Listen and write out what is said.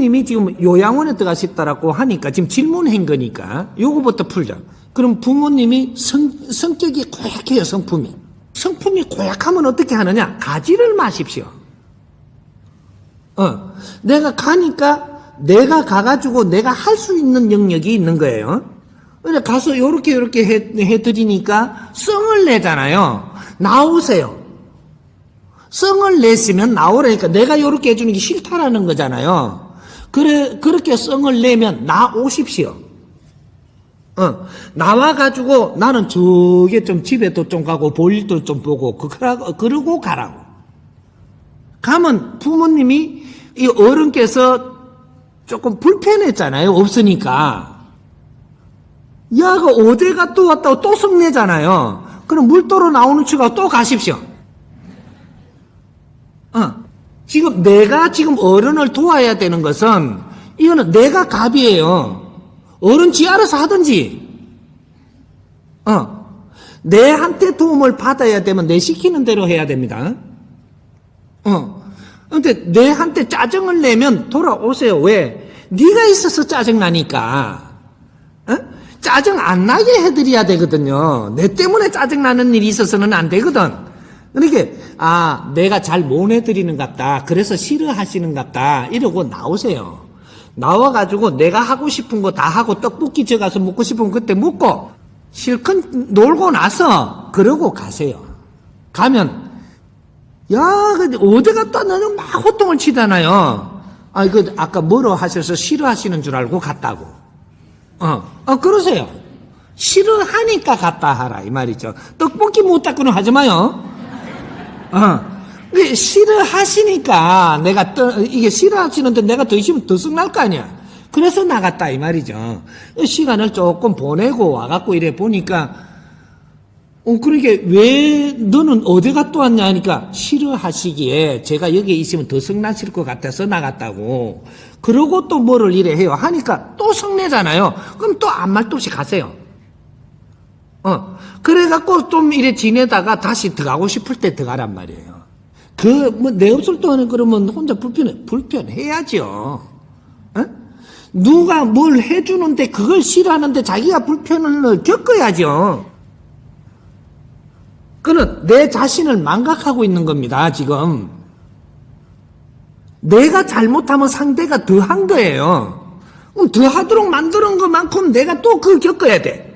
부모님이 지금 요양원에 들어가셨다라고 하니까 지금 질문한 거니까 요거부터 풀자. 그럼 부모님이 성, 성격이 고약해요, 성품이. 성품이 고약하면 어떻게 하느냐? 가지를 마십시오. 어, 내가 가니까 내가 가가지고 내가 할 수 있는 영역이 있는 거예요. 그래 가서 요렇게 요렇게 해, 해드리니까 성을 내잖아요. 나오세요. 성을 냈으면 나오라니까 내가 요렇게 해주는 게 싫다라는 거잖아요. 그래, 그렇게 성을 내면 나 오십시오. 어, 나와가지고 나는 저게 좀 집에도 좀 가고 볼 일도 좀 보고, 그, 그러고, 그러고 가라고. 가면 부모님이 이 어른께서 조금 불편했잖아요. 없으니까. 야가 어디가 또 왔다고 또 성내잖아요. 그럼 물도로 나오는 치가 또 가십시오. 어. 지금 내가 지금 어른을 도와야 되는 것은 이거는 내가 갑이에요. 어른 지 알아서 하든지. 어. 내한테 도움을 받아야 되면 내 시키는 대로 해야 됩니다. 어. 근데 내한테 짜증을 내면 돌아오세요. 왜? 네가 있어서 짜증 나니까. 어? 짜증 안 나게 해드려야 되거든요. 내 때문에 짜증 나는 일이 있어서는 안 되거든. 그러니까 아 내가 잘 못 해드리는 같다. 그래서 싫어하시는 같다. 이러고 나오세요. 나와가지고 내가 하고 싶은 거 다 하고 떡볶이 저 가서 먹고 싶으면 그때 먹고 실컷 놀고 나서 그러고 가세요. 가면 야, 근데 어디 갔다 너는 막 호통을 치잖아요. 아, 이거 아까 뭐로 하셔서 싫어하시는 줄 알고 갔다고. 어, 어, 그러세요. 싫어하니까 갔다 하라, 이 말이죠. 떡볶이 못 닦고는 하지 마요. 어. 싫어하시니까 내가 떠, 이게 싫어하시는데 내가 더 있으면 더 썩날 거 아니야. 그래서 나갔다, 이 말이죠. 시간을 조금 보내고 와갖고 이래 보니까 어, 그러게, 왜, 너는 어디 갔다 왔냐 하니까, 싫어하시기에, 제가 여기에 있으면 더 성나실 것 같아서 나갔다고. 그러고 또 뭐를 이래 해요. 하니까 또 성내잖아요. 그럼 또 아무 말도 없이 가세요. 어. 그래갖고 좀 이래 지내다가 다시 들어가고 싶을 때 들어가란 말이에요. 그, 뭐, 내 없을 때는 그러면 혼자 불편해, 불편해야죠. 어? 누가 뭘 해주는데 그걸 싫어하는데 자기가 불편을 겪어야죠. 그는 내 자신을 망각하고 있는 겁니다, 지금. 내가 잘못하면 상대가 더 한 거예요. 더 하도록 만드는 것만큼 내가 또 그걸 겪어야 돼.